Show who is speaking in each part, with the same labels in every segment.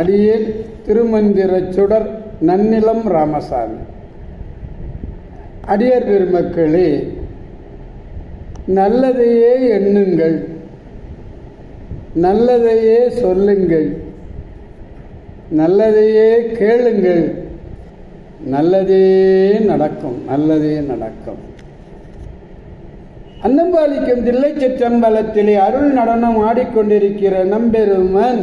Speaker 1: அடியேன் திருமந்திரச் சுடர் நன்னிலம் ராமசாமி. அடியார் பெருமக்களே நல்லதையே எண்ணுங்கள் நல்லதையே சொல்லுங்கள் நல்லதையே கேளுங்கள் நல்லதே நடக்கும் நல்லதே நடக்கும். அன்னம்பாலிக்கும் தில்லை சிற்றம்பலத்திலே அருள் நடனம் ஆடிக்கொண்டிருக்கிற நம்பெருமன்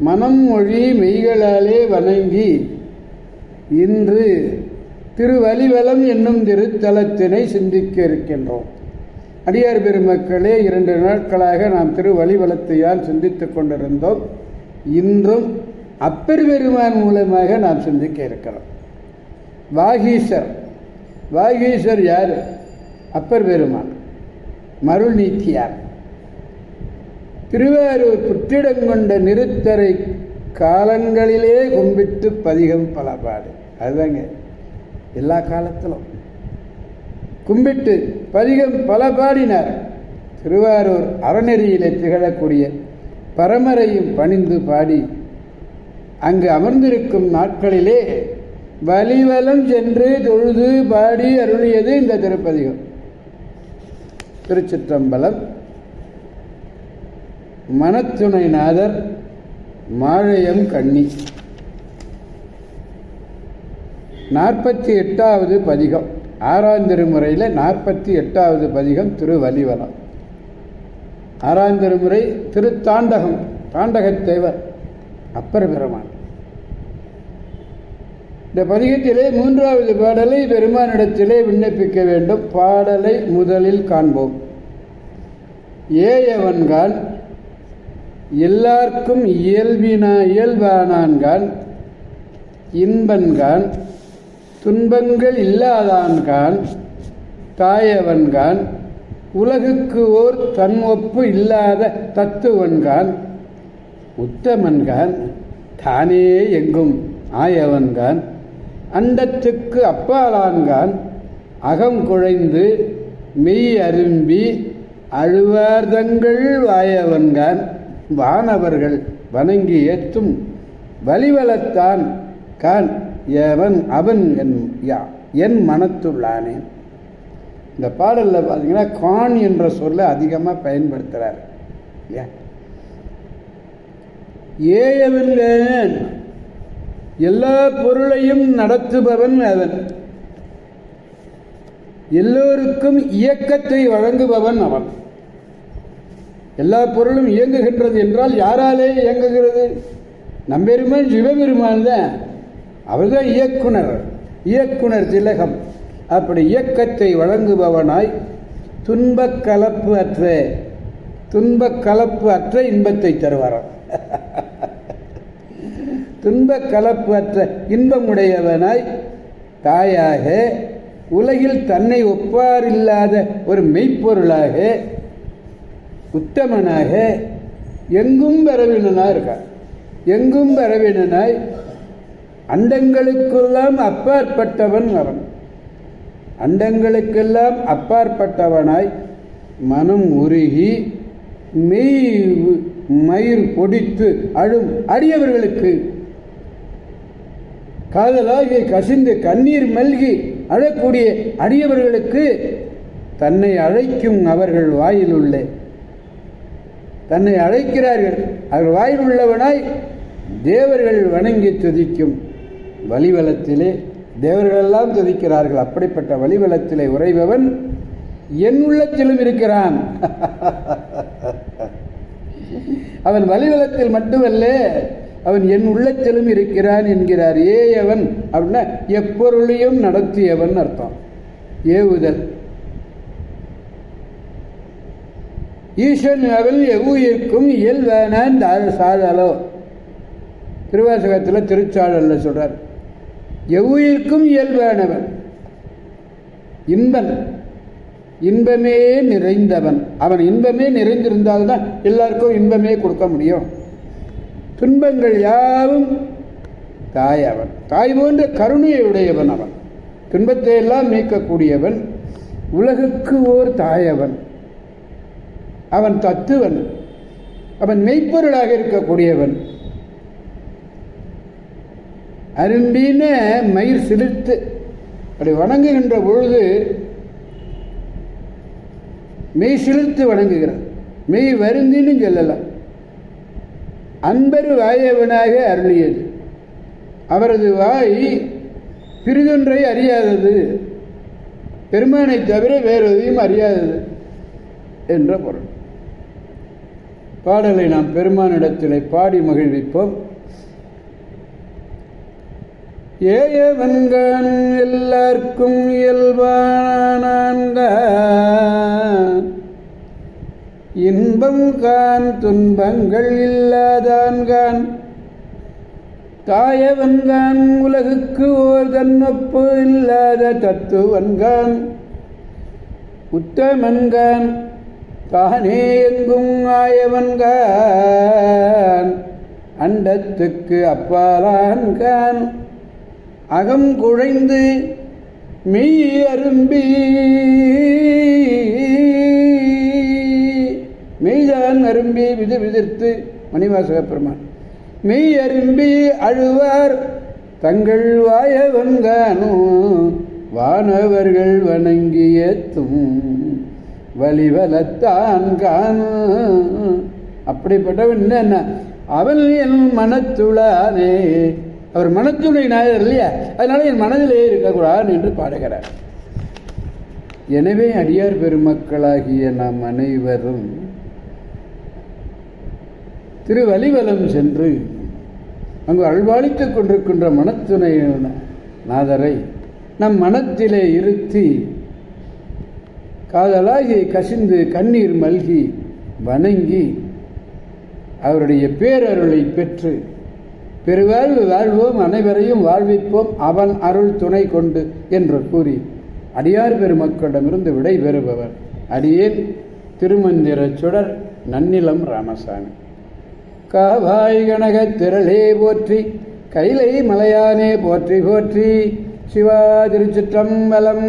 Speaker 1: மனம் மொழி மெய்களாலே வணங்கி இன்று திருவலிவலம் என்னும் திருத்தலத்தினை சிந்திக்க இருக்கின்றோம். அடியார் பெருமக்களே இரண்டு நாட்களாக நாம் திருவலிவலத்தையால் சிந்தித்துக் கொண்டிருந்தோம். இன்றும் அப்பெர்பெருமான் மூலமாக நாம் சிந்திக்க இருக்கிறோம். வாகீசர் வாகீசர் யார்? அப்பர் பெருமான். மருள் நீக்கியார். திருவாரூர் புற்றிடங்கொண்ட நிறுத்தரை காலங்களிலே கும்பிட்டு பதிகம் பலபாடு. அதுதாங்க. எல்லா காலத்திலும். கும்பிட்டு பதிகம் பல பாடினார் திருவாரூர் அறநெறியிலே திகழக்கூடிய பரமரையும் பணிந்து பாடி அங்கு அமர்ந்திருக்கும் நாட்களிலே வலிவலம் சென்று தொழுது பாடி அருளியது இந்த திருப்பதிகம். திருச்சிற்றம்பலம் மனத்துணைநாதர் மாழையம் கண்ணி. நாற்பத்தி எட்டாவது பதிகம். ஆறாம் திருமுறையில் நாற்பத்தி எட்டாவது பதிகம் திருவலிவலம் ஆறாம் திருமுறை திருத்தாண்டகம் தாண்டகத்தேவர் அப்பர் பெருமான் இந்த பதிகத்திலே மூன்றாவது பாடலை பெருமானிடத்திலே விண்ணப்பிக்க வேண்டும். பாடலை முதலில் காண்போம். ஏயவன்கான் எல்லார்க்கும் இயல்பினா இயல்பானான்கான் இன்பன்கான் துன்பங்கள் இல்லாதான்கான் தாயவன்கான் உலகுக்கு ஓர் தன் ஒப்பு இல்லாத தத்துவன்கான் உத்தமன்கான் தானே எங்கும் ஆயவன்கான் அண்டத்துக்கு அப்பாலான்கான் அகம் குழைந்து மெய் அரும்பி அழுவார்தங்கள் வாயவன்கான் வானவர்கள் வணங்கி ஏற்றும் வலிவலத்தான் கான் எவன் அவன் என் யா என் மனத்துள்ளானே. இந்த பாடலில் பார்த்தீங்கன்னா கான் என்ற சொல்லை அதிகமாக பயன்படுத்துகிறார் இல்லையா? ஏயவன் எல்லா பொருளையும் நடத்துபவன் அவன். எல்லோருக்கும் இயக்கத்தை வழங்குபவன் அவன். எல்லா பொருளும் இயங்குகின்றது என்றால் யாராலே இயங்குகிறது? நம்பெருமான் சிவபெருமான் தான். அவர் தான் இயக்குனர். இயக்குனர் திலகம். அப்படி இயக்கத்தை வழங்குபவனாய் துன்பக் கலப்பு அற்ற. துன்பக் கலப்பு அற்ற இன்பத்தை தருவாராம். துன்பக் கலப்பு அற்ற இன்பமுடையவனாய் தாயாக உலகில் தன்னை ஒப்பாரில்லாத ஒரு மெய்ப்பொருளாக உத்தமனாக எங்கும் பரவினனாக இருக்கார் எங்கும் பரவினனாய் அண்டங்களுக்கெல்லாம் அப்பாற்பட்டவன் அவன். அண்டங்களுக்கெல்லாம் அப்பாற்பட்டவனாய் மனம் உருகி மெய் மயிர் பொடித்து அழும் அடியவர்களுக்கு காதலாகி கசிந்து கண்ணீர் மல்கி அழக்கூடிய அடியவர்களுக்கு தன்னை அழைக்கும் அவர்கள் வாயில் தன்னை அழைக்கிறார்கள். அவர்கள் வாயில் உள்ளவனாய் தேவர்கள் வணங்கி துதிக்கும் வலிவலத்திலே தேவர்களெல்லாம் துதிக்கிறார்கள். அப்படிப்பட்ட வலிவலத்திலே உறைபவன் என் உள்ளத்திலும் இருக்கிறான். அவன் வலிவலத்தில் மட்டுமல்ல அவன் என் உள்ளத்திலும் இருக்கிறான் என்கிறார். ஏ அவன். அப்படின்னா எப்பொருளையும் நடத்தியவன் அர்த்தம். ஏவுதல். ஈசன் அவன் எவ்வுயிர்க்கும் இயல்பானான் சாதலோ திருவாசகத்தில் திருச்சாடலில் சொல்றார். இயல் இயல்பானவன் இன்பன். இன்பமே நிறைந்தவன். அவன் இன்பமே நிறைந்திருந்தால்தான் எல்லாருக்கும் இன்பமே கொடுக்க முடியும். துன்பங்கள் யாவும் தாய் அவன் தாய் போன்ற கருணையை உடையவன் அவன். துன்பத்தை எல்லாம் நீக்கக்கூடியவன். உலகுக்கு ஓர் தாயவன். அவன் தத்துவன். அவன் மெய்ப்பொருளாக இருக்கக்கூடியவன். அரும்பின மயிர் சிலிர்த்து அப்படி வணங்குகின்ற பொழுது மெய் சிலிர்த்து வணங்குகிறான். மெய் வருந்தின்னு சொல்லலாம் அன்பரு வாயவனாக அருளியது. அவரது வாய் பிரிதொன்றை அறியாதது. பெருமானை தவிர வேறு எதையும் அறியாதது என்ற பொருள். பாடலை நாம் பெருமானிடத்திலே பாடி மகிழ்விப்போம். ஏயவன்கான் எல்லாருக்கும் இயல்பானான்கான் இன்பம் கான் துன்பங்கள் இல்லாதான்கான் தாயவன்கான் உலகுக்கு ஓர் தன்னொப்பு இல்லாத தத்துவன்கான் உத்தமன்கான் தானே எங்கும் ஆயவன்கான் அண்டத்துக்கு அப்பாலான்கான் அகம் குழைந்து மெய் அரும்பி மெய்தான் அரும்பி விது விதிர்த்து மணிவாசக பெருமான். மெய் அரும்பி அழுவார் தங்கள் வாயவன்கானோ வானவர்கள் வணங்கியத்தும் வலிவலத்தான் கான் அப்படிப்பட்டவன் என்ன? அவன் என் மனத்துளானே அவர் மனத்துணை நாயர் இல்லையா? அதனால என் மனதிலே இருக்கக்கூடாது என்று பாடுகிறார். எனவே அடியார் பெருமக்களாகிய நாம் அனைவரும் திருவலிவலம் சென்று அங்கு அல்வாளித்துக் கொண்டிருக்கின்ற மனத்துணை நாதரை நம் மனத்திலே இருத்தி காதலாகி கசிந்து கண்ணீர் மல்கி வணங்கி அவருடைய பேரருளை பெற்று பெருவாழ்வு வாழ்வோம் அனைவரையும் வாழ்விப்போம் அவன் அருள் துணை கொண்டு என்று கூறி அடியார் பெருமக்களிடமிருந்து விடை பெறுபவர் அடியேன் திருமந்திர சுடர் நன்னிலம் ராமசாமி. காவாய் கனக திரளே போற்றி கைலை மலையானே போற்றி போற்றி சிவா திருச்சிற்றம்பலம்